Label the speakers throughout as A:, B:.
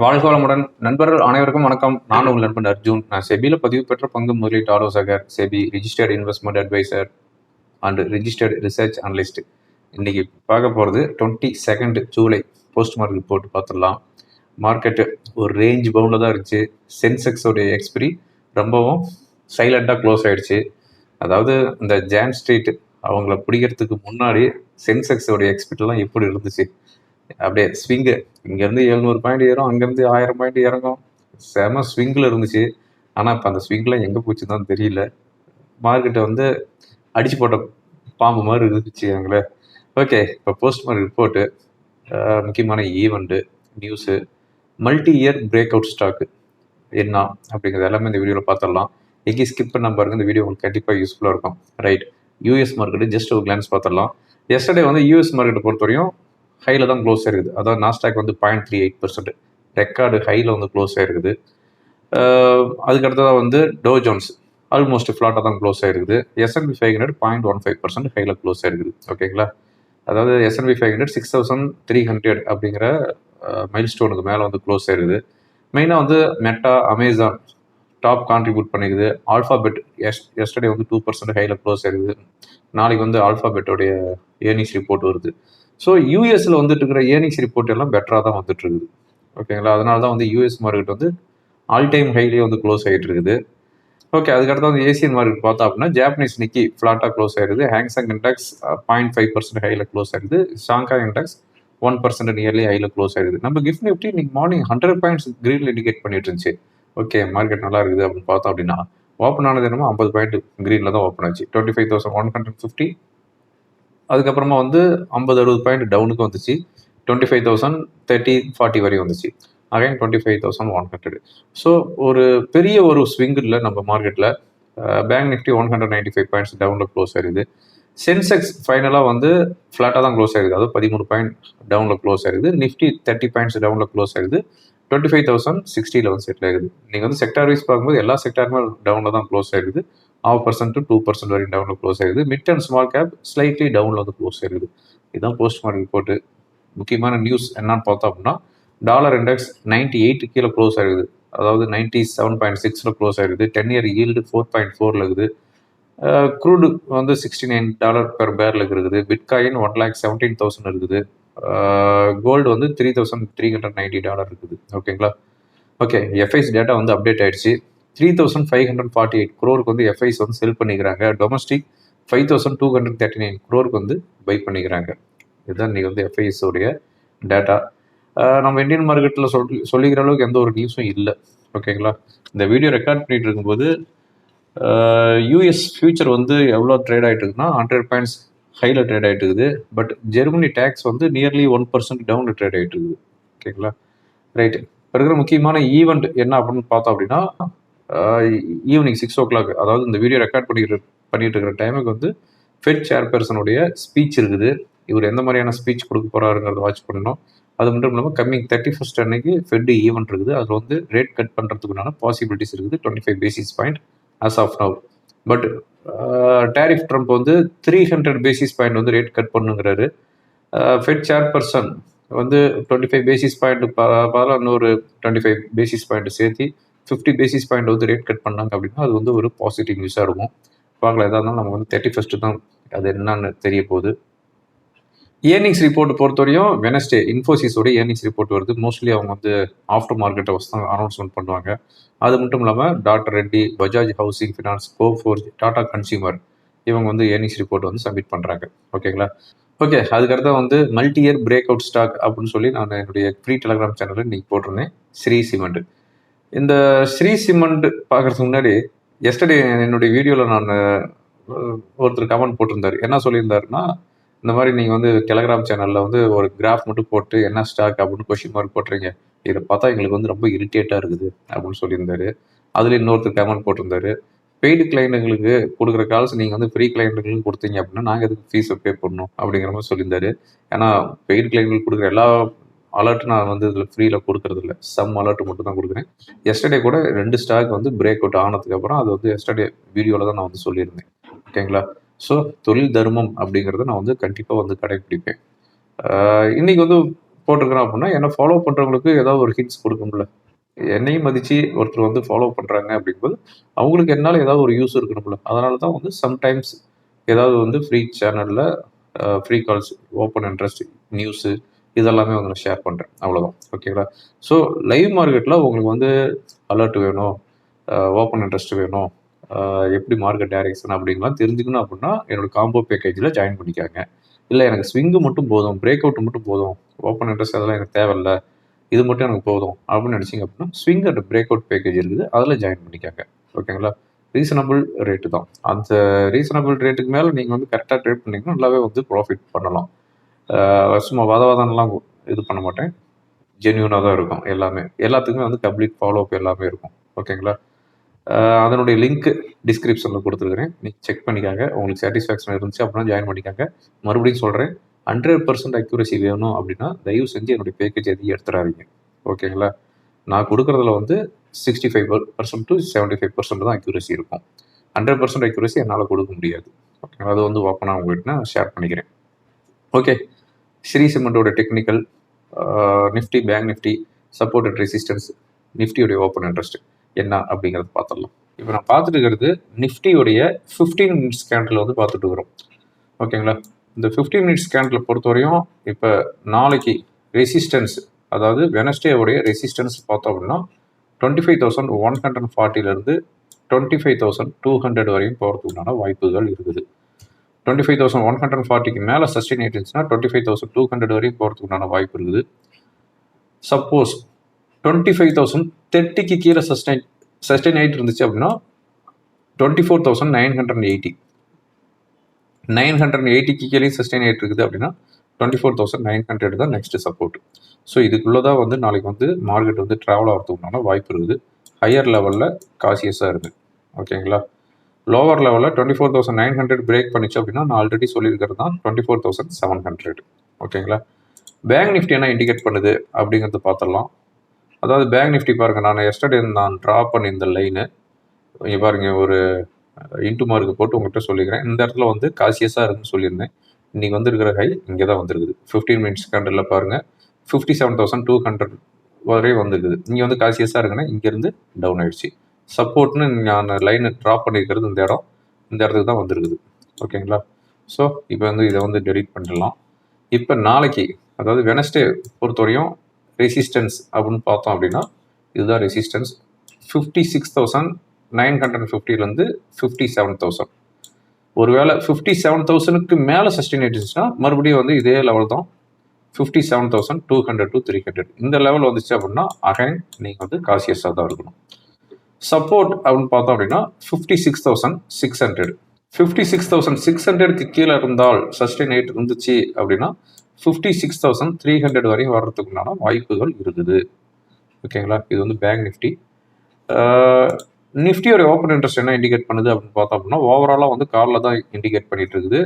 A: வாழ்க வளமுடன் நண்பர்கள் அனைவருக்கும் வணக்கம். நான் உங்கள் நண்பன் அர்ஜுன். நான் செபியில் பதிவு பெற்ற பங்கு முதலீட்டு ஆலோசகர் SEBI registered investment adviser and registered research analyst இன்னைக்கு பார்க்க போகிறது twenty second July. Post market report பார்த்துடலாம். மார்க்கெட்டு ஒரு ரேஞ்ச் பவுண்டில் தான் இருந்துச்சு. சென்செக்ஸோடைய எக்ஸ்பிரி ரொம்பவும் சைலண்ட்டாக க்ளோஸ் ஆகிடுச்சு அதாவது இந்த ஜான் ஸ்ட்ரீட் அவங்கள பிடிக்கிறதுக்கு முன்னாடி சென்செக்ஸோடைய எக்ஸ்பிரிலாம் எப்படி இருந்துச்சு? அப்படியே ஸ்விங்கு இங்கேருந்து எழுநூறு பாயிண்ட் ஏறும் அங்கேருந்து ஆயிரம் பாயிண்ட் இறங்கும். செம ஸ்விங்கில் இருந்துச்சு. ஆனால் இப்போ அந்த ஸ்விங்கில் எங்கே போச்சுன்னு தான் தெரியல. மார்க்கெட்டை வந்து அடிச்சு போட்ட பாம்பு மாதிரி இருந்துச்சு எங்களை. ஓகே இப்போ போஸ்ட் மார்க் ரிப்போர்ட்டு முக்கியமான event news multi year breakout stock என்ன அப்படிங்கிறது எல்லாமே இந்த வீடியோவில் பார்த்துடலாம் எங்கேயும் ஸ்கிப் பண்ண பாருங்க இந்த வீடியோ உங்களுக்கு கண்டிப்பாக யூஸ்ஃபுல்லாக இருக்கும். ரைட் யூஎஸ் மார்க்கெட்டு ஜஸ்ட் ஒரு கிளான்ஸ் பார்த்துடலாம் எஸ்டர்டே வந்து யூஎஸ் மார்க்கெட்டை பொறுத்தவரையும் ஹையில் தான் க்ளோஸ் ஆயிருக்குது அதாவது நாஸ்டாக் வந்து point three eight percent record ஹையில் வந்து க்ளோஸ் ஆயிருக்குது அதுக்கடுத்ததாக அதுக்கு அடுத்ததாக வந்து டோ ஜோன்ஸ் ஆல்மோஸ்ட் ஃப்ளாட்டாக தான் க்ளோஸ் ஆயிருக்குது S and P five hundred point one five percent ஹையில் க்ளோஸ் ஆயிருக்குது ஓகேங்களா அதாவது S and P five hundred six thousand three hundred அப்படிங்கிற மைல் ஸ்டோனுக்கு மேலே வந்து க்ளோஸ் ஆயிருக்குது மெயினாக வந்து மெட்டா அமேசான் டாப் கான்ட்ரிபியூட் பண்ணிக்குது. ஆல்ஃபாபெட் எஸ் எஸ்டர்டே வந்து டூ பர்சன்ட் ஹையில் க்ளோஸ் ஆயிருக்குது நாளைக்கு வந்து ஆல்ஃபாபெட்டோடைய ஏர்னிங்ஸ் ரிப்போர்ட் வருது. ஸோ யூஎஸ்ல வந்துட்டு இருக்கிற ஏர்னிங்ஸ் ரிப்போர்ட் எல்லாம் பெட்டராக தான் வந்துட்டு இருக்குது. ஓகேங்களா அதனால தான் வந்து யூஎஸ் மார்க்கெட் வந்து ஆல் டைம் ஹைலேயே வந்து க்ளோஸ் ஆகிட்டு இருக்குது. ஓகே அதுக்கடுத்து வந்து ஏசியன் மார்க்கெட் பார்த்தோம் அப்படின்னா ஜாப்பனீஸ் நிக்கி ஃப்ளாட்டாக க்ளோஸ் ஆயிருது Hang Seng index point five percent ஹையில் க்ளோஸ் ஆயிருது Shanghai index one percent nearly ஹையில் க்ளோஸ் ஆயிருது நம்ம கிஃப்ட் நிஃப்டி இன்னைக்கு morning hundred points green indicate பண்ணிட்டு இருந்துச்சு. ஓகே மார்க்கெட் நல்லா இருக்குது அப்படின்னு பார்த்தோம் அப்படின்னா ஓப்பன் ஆனது என்னமோ ஐம்பது பாயிண்ட் க்ரீனில் தான் ஓப்பன் ஆச்சு. Twenty five thousand one hundred fifty அதுக்கப்புறமா வந்து ஐம்பது அறுபது பாயிண்ட் டவுனுக்கு வந்துச்சு. Twenty five thousand thirty forty வரையும் வந்துச்சு. Again twenty five thousand one hundred so ஒரு பெரிய ஒரு ஸ்விங் இல்லை நம்ம மார்க்கெட்டில் bank Nifty one hundred ninety five points டவுனில் க்ளோஸ் ஆயிருது. சென்செக்ஸ் ஃபைனலாக வந்து ஃப்ளாட்டாக தான் க்ளோஸ் ஆயிருது. அதாவது பதிமூணு பாயிண்ட் டவுனில் க்ளோஸ் ஆயிருது. நிஃப்டி தேர்ட்டி பாயிண்ட்ஸ் டவுனில் க்ளோஸ் ஆயிருது. டுவெண்ட்டி ஃபைவ் தௌசண்ட் சிக்ஸ்டியில் வந்து செட்டில் ஆகுது நீங்கள் வந்து செக்டார் வைஸ் பார்க்கும்போது எல்லா செக்டாருமே டவுனில் தான் க்ளோஸ் ஆயிருது half percent to two percent வரைக்கும் டவுனில் க்ளோஸ் ஆகிடுது mid and small cap slightly டவுனில் வந்து க்ளோஸ் ஆயிருது இதுதான் போஸ்ட் மார்க் ரிப்போர்ட்டு முக்கியமான நியூஸ் என்னன்னு பார்த்தோம் அப்படின்னா டாலர் இண்டெக்ஸ் நைன்டி எயிட் கீழே க்ளோஸ் ஆயிருது அதாவது நைன்டி செவன் பாயிண்ட் சிக்ஸில் க்ளோஸ் ஆகிருது ten year yield four point ஃபோரில் இருக்குது. க்ரூடு வந்து சிக்ஸ்டி நைன் டாலர் பெர் பேரில் இருக்குது. Bitcoin one lakh seventeen thousand இருக்குது. கோல்டு வந்து three thousand three hundred ninety dollar இருக்குது. ஓகேங்களா ஓகே எஃப்ஐஸ் டேட்டா வந்து அப்டேட் ஆயிடுச்சு. Three thousand five hundred forty eight குரோருக்கு வந்து எஃப்ஐஸ் வந்து செல் பண்ணிக்கிறாங்க. Domestic five thousand two hundred thirty nine குரோருக்கு வந்து பை பண்ணிக்கிறாங்க. இதுதான் இன்றைக்கி வந்து எஃப்ஐஎஸ் உடைய டேட்டா நம்ம இந்தியன் மார்க்கெட்டில் சொல் சொல்லிக்கிற அளவுக்கு எந்த ஒரு நியூஸும் இல்லை. ஓகேங்களா இந்த வீடியோ ரெக்கார்ட் பண்ணிட்டு இருக்கும்போது யூஎஸ் ஃபியூச்சர் வந்து எவ்வளோ ட்ரேட் ஆகிட்டு இருக்குன்னா ஹண்ட்ரட் பாயிண்ட்ஸ் ஹையில் ட்ரேட் ஆகிட்டு இருக்குது பட் ஜெர்மனி டேக்ஸ் வந்து நியர்லி ஒன் பர்சன்ட் டவுனில் ட்ரேட் ஆகிட்டு இருக்குது ஓகேங்களா? ரைட்டு இப்போ இருக்கிற முக்கியமான ஈவெண்ட் என்ன அப்படின்னு பார்த்தோம் அப்படின்னா ஈவினிங் சிக்ஸ் ஓ கிளாக் அதாவது இந்த வீடியோ ரெக்கார்ட் பண்ணிட்டு பண்ணிட்டு இருக்கிற டைமுக்கு வந்து ஃபெட் சேர்பர்சனுடைய ஸ்பீச் இருக்குது. இவர் எந்த மாதிரியான ஸ்பீச் கொடுக்க போகிறாருங்கிறத வாட்ச் பண்ணணும். அது மட்டும் இல்லாமல் கம்மிங் தேர்ட்டி ஃபஸ்ட் அன்னைக்கு ஃபெட் ஈவெண்ட் இருக்குது. அதில் வந்து ரேட் கட் பண்ணுறதுக்குண்டான பாசிபிலிட்டிஸ் இருக்குது. Twenty five basis point as of now but tariff Trump வந்து த்ரீ ஹண்ட்ரட் பேசிஸ் பாயிண்ட் வந்து ரேட் கட் பண்ணுங்கிறாரு. Uh, ஃபெட் சேர்பர்சன் வந்து டுவெண்ட்டி ஃபைவ் பேசிஸ் பாயிண்ட் பதிலாக இன்னொரு டுவெண்ட்டி ஃபைவ் பேசிஸ் பாயிண்ட் சேர்த்து ஃபிஃப்டி பேசிஸ் பாயிண்ட் வந்து rate cut பண்ணாங்க அப்படின்னா அது வந்து ஒரு பாசிட்டிவ் நியூஸாக இருக்கும். பார்க்கலாம் எதாக இருந்தாலும் நமக்கு வந்து தேர்ட்டி ஃபஸ்ட்டு தான் அது என்னன்னு தெரிய போகுது. ஏர்னிங்ஸ் ரிப்போர்ட் பொறுத்தவரையும் வெனஸ்டே இன்ஃபோசிஸோட ஏர்னிங்ஸ் ரிப்போர்ட் வருது. மோஸ்ட்லி அவங்க வந்து ஆஃப்டர் மார்க்கெட்டை வச்சு தான் அனௌன்ஸ்மெண்ட் பண்ணுவாங்க. அது மட்டும் இல்லாமல் doctor Reddy Bajaj housing finance Coforge Tata consumer இவங்க வந்து ஏர்னிங்ஸ் ரிப்போர்ட் வந்து சப்மிட் பண்ணுறாங்க ஓகேங்களா ஓகே அதுக்கடுத்து வந்து multi year break out stock அப்படின்னு சொல்லி நான் என்னுடைய ஃப்ரீ டெலகிராம் சேனலில் இன்றைக்கி போட்டிருந்தேன். ஸ்ரீ சிமெண்ட் இந்த ஸ்ரீ சிமெண்ட் பார்க்கறதுக்கு முன்னாடி எஸ்டர்டே என்னுடைய வீடியோவில் நான் ஒருத்தர் கமெண்ட் போட்டிருந்தார். என்ன சொல்லியிருந்தாருன்னா இந்த மாதிரி நீங்கள் வந்து டெலகிராம் சேனலில் வந்து ஒரு கிராஃப் மட்டும் போட்டு என்ன ஸ்டாக் அப்படின்னு கொஷின் மார்க் போட்டுறீங்க இதை பார்த்தா எங்களுக்கு வந்து ரொம்ப இரிட்டேட்டாக இருக்குது அப்படின்னு சொல்லியிருந்தாரு. அதில் இன்னொருத்தர் கமெண்ட் போட்டிருந்தாரு. பெய்டு கிளைண்ட்டுங்களுக்கு கொடுக்குற கால்ஸ் நீங்கள் வந்து ஃப்ரீ கிளைண்ட்டுங்களுக்கு கொடுத்தீங்க அப்படின்னா நாங்கள் எதுக்கு ஃபீஸை பே பண்ணணும் அப்படிங்கிற மாதிரி சொல்லியிருந்தாரு. ஏன்னா பெய்டு கிளைண்ட்டுகளுக்கு கொடுக்குற எல்லா அலர்ட்டும் நான் வந்து இதில் ஃப்ரீயில் கொடுக்கறது இல்லை. சம் அலர்ட் மட்டும் தான் கொடுக்குறேன். எஸ்டர்டே கூட ரெண்டு ஸ்டாக் வந்து பிரேக் அவுட் ஆனதுக்கப்புறம் அது வந்து எஸ்டர்டே வீடியோவில் தான் நான் வந்து சொல்லியிருந்தேன். ஓகேங்களா ஸோ தொழில் தர்மம் அப்படிங்கிறத நான் வந்து கண்டிப்பாக வந்து கடைப்பிடிப்பேன். இன்னைக்கு வந்து போட்டிருக்கிறேன் அப்படின்னா என்னை ஃபாலோ பண்ணுறவங்களுக்கு ஏதாவது ஒரு ஹிண்ட்ஸ் கொடுக்கும்ல என்னையும் மதித்து ஒருத்தர் வந்து ஃபாலோ பண்ணுறாங்க அப்படிங்கும்போது அவங்களுக்கு என்னால் ஏதாவது ஒரு யூஸ் இருக்கணும்ல. அதனால தான் வந்து சம்டைம்ஸ் ஏதாவது வந்து ஃப்ரீ சேனலில் free calls open interest news இதெல்லாமே வந்து நான் ஷேர் பண்ணுறேன் அவ்வளோதான் ஓகேங்களா ஸோ லைவ் மார்க்கெட்டில் உங்களுக்கு வந்து அலர்ட் வேணும் ஓப்பன் இன்ட்ரெஸ்ட் வேணும். எப்படி மார்க்கெட் டைரக்ஷன் அப்படிங்கலாம் தெரிஞ்சுக்கணும் அப்படின்னா என்னோட காம்போ பேக்கேஜில் ஜாயின் பண்ணிக்காங்க. இல்லை எனக்கு ஸ்விங்கு மட்டும் போதும் பிரேக் அவுட் மட்டும் போதும் ஓப்பன் இன்ட்ரெஸ்ட் அதெல்லாம் எனக்கு தேவையில்லை இது மட்டும் எனக்கு போதும் அப்படின்னு நினச்சிங்க அப்படின்னா swing and break out package இருக்குது அதில் ஜாயின் பண்ணிக்காங்க. ஓகேங்களா ரீசனபிள் ரேட்டு தான். அந்த ரீசனபிள் ரேட்டுக்கு மேலே நீங்கள் வந்து கரெக்டாக ட்ரேட் பண்ணிங்கன்னா நல்லாவே வந்து ப்ராஃபிட் பண்ணலாம். சும்மா வாதவாதம்லாம் இது பண்ண மாட்டேன். ஜென்யூனாக தான் இருக்கும் எல்லாமே. எல்லாத்துக்குமே வந்து பப்ளிக் ஃபாலோ அப் எல்லாமே இருக்கும். ஓகேங்களா அதனுடைய லிங்க் டிஸ்கிரிப்ஷனில் கொடுத்துருக்குறேன். நீங்கள் செக் பண்ணிக்காங்க. உங்களுக்கு சாட்டிஸ்ஃபேக்ஷன் இருந்துச்சு அப்படின்னா ஜாயின் பண்ணிக்காங்க. மறுபடியும் சொல்கிறேன் ஹண்ட்ரட் பர்சன்ட் அக்யூரசி வேணும் அப்படின்னா தயவு செஞ்சு என்னுடைய பேக்கேஜ் எதையும் எடுத்துடாதீங்க ஓகேங்களா நான் கொடுக்குறதுல வந்து sixty five percent to seventy five percent தான் அக்யூரசி இருக்கும். ஹண்ட்ரட் பர்சன்ட் அக்யூரசி என்னால் கொடுக்க முடியாது. ஓகேங்களா அது வந்து ஓப்பனாக உங்கள்கிட்ட நான் ஷேர் பண்ணிக்கிறேன். Okay Sri சிமெண்டோட technical Nifty bank Nifty supported resistance நிஃப்டியோடைய open interest என்ன அப்படிங்கிறத பார்த்துடலாம் இப்போ நான் பார்த்துட்டு இருக்கிறது நிஃப்டியோடைய ஃபிஃப்டீன் மினிட்ஸ் கேண்டில் வந்து பார்த்துட்டு இருக்கிறோம் ஓகேங்களா? இந்த ஃபிஃப்டீன் மினிட்ஸ் கேண்டில் பொறுத்தவரையும் இப்போ நாளைக்கு ரெசிஸ்டன்ஸ் அதாவது வெனஸ்டேவுடைய ரெசிஸ்டன்ஸ் பார்த்தோம் அப்படின்னா twenty five thousand one hundred ஃபார்ட்டிலேருந்து twenty five thousand two hundred வரையும் போகிறதுக்குண்டான வாய்ப்புகள் இருக்குது. Twenty five thousand one hundred ஃபார்ட்டிக்கு மேலே சஸ்டெயின் ஆயிடுச்சுன்னா twenty five thousand two hundred வரையும் போகிறதுக்குண்டான வாய்ப்பு இருக்குது. சப்போஸ் டுவெண்ட்டி ஃபைவ் தௌசண்ட் தேர்ட்டிக்கு கீழே சஸ்டைன் சஸ்டைன் ஆகிட்டு இருந்துச்சு அப்படின்னா twenty four thousand nine hundred eighty nine hundred எயிட்டிக்கு கீழே சஸ்டைன் ஆகிட்டு இருக்குது அப்படின்னா twenty four thousand nine hundred தான் நெக்ஸ்ட் சப்போர்ட் ஸோ இதுக்குள்ளே தான் வந்து நாளைக்கு வந்து மார்க்கெட் வந்து ட்ராவல் ஆகிறதுக்குனால வாய்ப்பு இருக்குது. ஹையர் லெவலில் காசியஸாக இருக்குது ஓகேங்களா லோவர் லெவலில் twenty four thousand nine hundred break பண்ணிச்சு அப்படின்னா நான் ஆல்ரெடி சொல்லியிருக்கிறது தான் twenty four thousand seven hundred ஓகேங்களா பேங்க் நிஃப்டி என்ன இண்டிகேட் பண்ணுது அப்படிங்கிறது பார்த்துடலாம். அதாவது பேங்க் நிஃப்டி பாருங்கள் நான் எஸ்டர்டே நான் ட்ரா பண்ணி இந்த லைனு இங்கே பாருங்கள் ஒரு இன்ட்டு மார்க்கு போட்டு உங்கள்கிட்ட சொல்லிக்கிறேன். இந்த இடத்துல வந்து காசியஸாக இருக்குன்னு சொல்லியிருந்தேன். இன்றைக்கி வந்திருக்கிற ஹை இங்கே தான் வந்துருக்குது. ஃபிஃப்டீன் மினிட்ஸ் கண்டில் பாருங்கள் fifty seven thousand two hundred வரையும் வந்திருக்குது. இங்கே வந்து காசியஸாக இருக்குன்னா இங்கேருந்து டவுன் ஆகிடுச்சு சப்போர்ட்னு நான் லைனை ட்ராப் பண்ணியிருக்கிறது இந்த இடம் இந்த இடத்துக்கு தான் வந்திருக்குது. ஓகேங்களா ஸோ இப்போ வந்து இதை வந்து டெலிட் பண்ணிடலாம். இப்போ நாளைக்கு அதாவது வெனஸ்டே பொறுத்தவரையும் ரெசிஸ்டன்ஸ் அப்படின்னு பார்த்தோம் அப்படின்னா இதுதான் resistance fifty six thousand nine hundred ஃபிஃப்டிலேருந்து fifty seven thousand ஒருவேளை ஃபிஃப்டி செவன் தௌசண்ட்க்கு மேலே சஸ்டெயின் ஆயிடுச்சுன்னா மறுபடியும் வந்து இதே லெவல் தான். Fifty seven thousand two hundred to three hundred இந்த லெவல் வந்துச்சு அப்படின்னா அகைன் நீங்கள் வந்து காசியஸாக தான் இருக்கணும். சப்போர்ட் அப்படின்னு பார்த்தோம் அப்படின்னா fifty six thousand six hundred fifty six thousand six ஹண்ட்ரட்க்கு கீழே இருந்தால் சஸ்டெயின் ஆகிட்டு இருந்துச்சு அப்படின்னா fifty six thousand three hundred வரையும் வர்றதுக்குண்டான வாய்ப்புகள் இருக்குது. ஓகேங்களா இது வந்து பேங்க் நிஃப்டி நிஃப்டியோட ஓப்பன் இன்ட்ரெஸ்ட் என்ன இண்டிகேட் பண்ணுது அப்படின்னு பார்த்தோம் அப்படின்னா ஓவராலாக வந்து காலில் தான் இண்டிகேட் பண்ணிட்டு இருக்குது.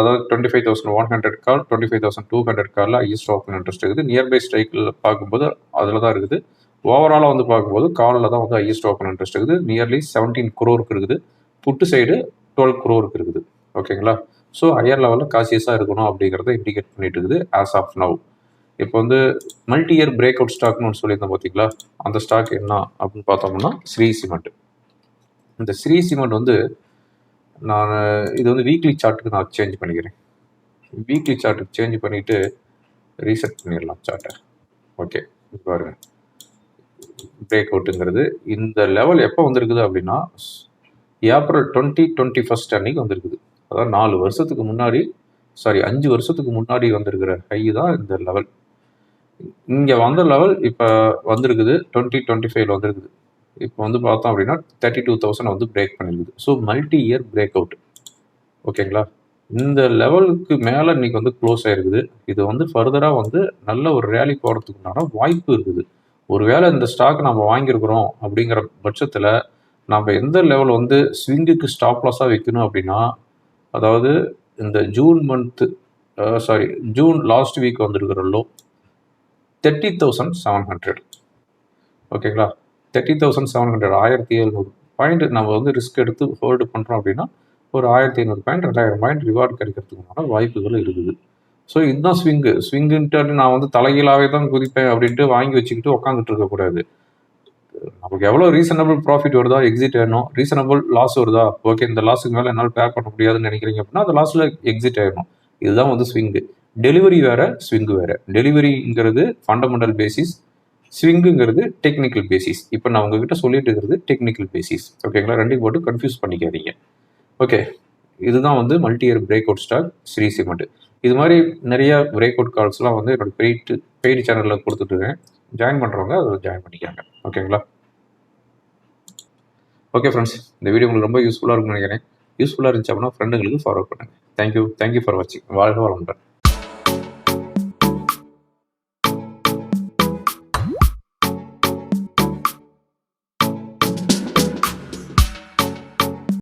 A: அதாவது twenty five thousand one hundred call twenty five thousand two hundred காலில் ஈஸ்ட் ஓப்பன் இன்ட்ரெஸ்ட் இருக்குது நியர்பை ஸ்ட்ரைக்கில் பார்க்கும்போது அதில் தான் இருக்குது. ஓவராலாக வந்து பார்க்கும்போது காலில் தான் வந்து ஹையஸ்ட் ஓப்பன் இன்ட்ரெஸ்ட் இருக்குது. நியர்லி செவன்டீன் குரோருக்கு இருக்குது. புட்டு சைடு டுவெல் குரோருக்கு இருக்குது. ஓகேங்களா ஸோ ஹையர் லெவலில் காசியஸாக இருக்கணும் அப்படிங்கிறத இண்டிகேட் பண்ணிட்டு இருக்குது ஆஸ் ஆஃப் நவ் இப்போ வந்து மல்டி இயர் பிரேக் அவுட் ஸ்டாக்னு ஒன்று சொல்லியிருந்தேன் பார்த்தீங்களா அந்த ஸ்டாக் என்ன அப்படின்னு பார்த்தோம்னா ஸ்ரீ சிமெண்ட் இந்த ஸ்ரீ சிமெண்ட் வந்து நான் இது வந்து வீக்லி சார்ட்டுக்கு நான் சேஞ்ச் பண்ணிக்கிறேன். வீக்லி சார்ட்டுக்கு சேஞ்ச் பண்ணிவிட்டு ரீசெட் பண்ணிடலாம் சார்ட்டை ஓகே பாருங்க. பிரேக் அவுட்டுங்கிறது இந்த லெவல் எப்போ வந்திருக்குது அப்படின்னா ஏப்ரல் டுவெண்ட்டி டுவெண்ட்டி ஃபஸ்ட் அன்னைக்கு வந்திருக்குது. அதாவது நாலு வருஷத்துக்கு முன்னாடி சாரி அஞ்சு வருஷத்துக்கு முன்னாடி வந்திருக்கிற ஹை தான் இந்த லெவல் இங்கே வந்த லெவல் இப்போ வந்திருக்குது டுவெண்ட்டி டுவெண்ட்டி ஃபைவ்ல வந்திருக்குது. இப்போ வந்து பார்த்தோம் அப்படின்னா தேர்ட்டி டூ தௌசண்ட் வந்து பிரேக் பண்ணியிருக்குது so multi year break out ஓகேங்களா இந்த லெவலுக்கு மேலே இன்னைக்கு வந்து க்ளோஸ் ஆயிருக்குது. இது வந்து ஃபர்தராக வந்து நல்ல ஒரு ரேலி போகிறதுக்குண்டான வாய்ப்பு இருக்குது. ஒருவேளை இந்த ஸ்டாக் நம்ம வாங்கியிருக்கிறோம் அப்படிங்கிற பட்சத்தில் நம்ம எந்த லெவல் வந்து ஸ்விங்குக்கு ஸ்டாப் லாஸாக வைக்கணும் அப்படின்னா அதாவது இந்த June month sorry June last week வந்திருக்கிற low thirty thousand seven hundred ஓகேங்களா? தேர்ட்டி தௌசண்ட் செவன் ஹண்ட்ரட் ஆயிரத்தி எழுநூறு. பாயிண்ட் நம்ம வந்து ரிஸ்க் எடுத்து ஹோல்டு பண்ணுறோம் அப்படின்னா ஒரு ஆயிரத்தி ஐநூறு பாயிண்ட் ரெண்டாயிரம் பாயிண்ட் ரிவார்டு கிடைக்கிறதுக்குமான வாய்ப்புகள் இருக்குது. ஸோ இதுதான் ஸ்விங்கு ஸ்விங்குன்ட்டு நான் வந்து தலைகீழாகவே தான் குதிப்பேன் அப்படின்ட்டு வாங்கி வச்சுக்கிட்டு உட்காந்துட்டு இருக்கக்கூடாது. நமக்கு எவ்வளோ ரீசனபிள் ப்ராஃபிட் வருதா எக்ஸிட் ஆயிடணும் ரீசனபிள் லாஸ் வருதா? ஓகே இந்த லாஸுக்கு மேலே என்னால் பே பண்ண முடியாதுன்னு நினைக்கிறீங்க அப்படின்னா அந்த லாஸில் எக்ஸிட் ஆயிடணும். இதுதான் வந்து ஸ்விங்கு டெலிவரி வேற ஸ்விங்கு வேற. டெலிவரிங்கிறது ஃபண்டமெண்டல் பேசிஸ் ஸ்விங்குங்கிறது டெக்னிக்கல் பேசிஸ் இப்போ நான் உங்ககிட்ட சொல்லிட்டு இருக்கிறது டெக்னிக்கல் பேசிஸ் ஓகேங்களா ரெண்டையும் போட்டு கன்ஃபியூஸ் பண்ணிக்காதீங்க. ஓகே இதுதான் வந்து multi year break out stock Shri cement இது மாதிரி நிறைய பிரேக் அவுட் கால்ஸ்லாம் வந்து என்னோட பெய்டு பெய்டு சேனலில் கொடுத்துட்ருக்கேன் ஜாயின் பண்ணுறவங்க அதில் ஜாயின் பண்ணிக்காங்க. ஓகேங்களா ஓகே ஃப்ரெண்ட்ஸ் இந்த வீடியோ உங்களுக்கு ரொம்ப யூஸ்ஃபுல்லாக இருக்கும்னு நினைக்கிறேன். யூஸ்ஃபுல்லாக இருந்துச்சு அப்படின்னா ஃப்ரெண்டுங்களுக்கு ஃபார்வர்ட் பண்ணுங்கள் thank you thank you for வாட்சிங் வாழ்க வளமுடன்.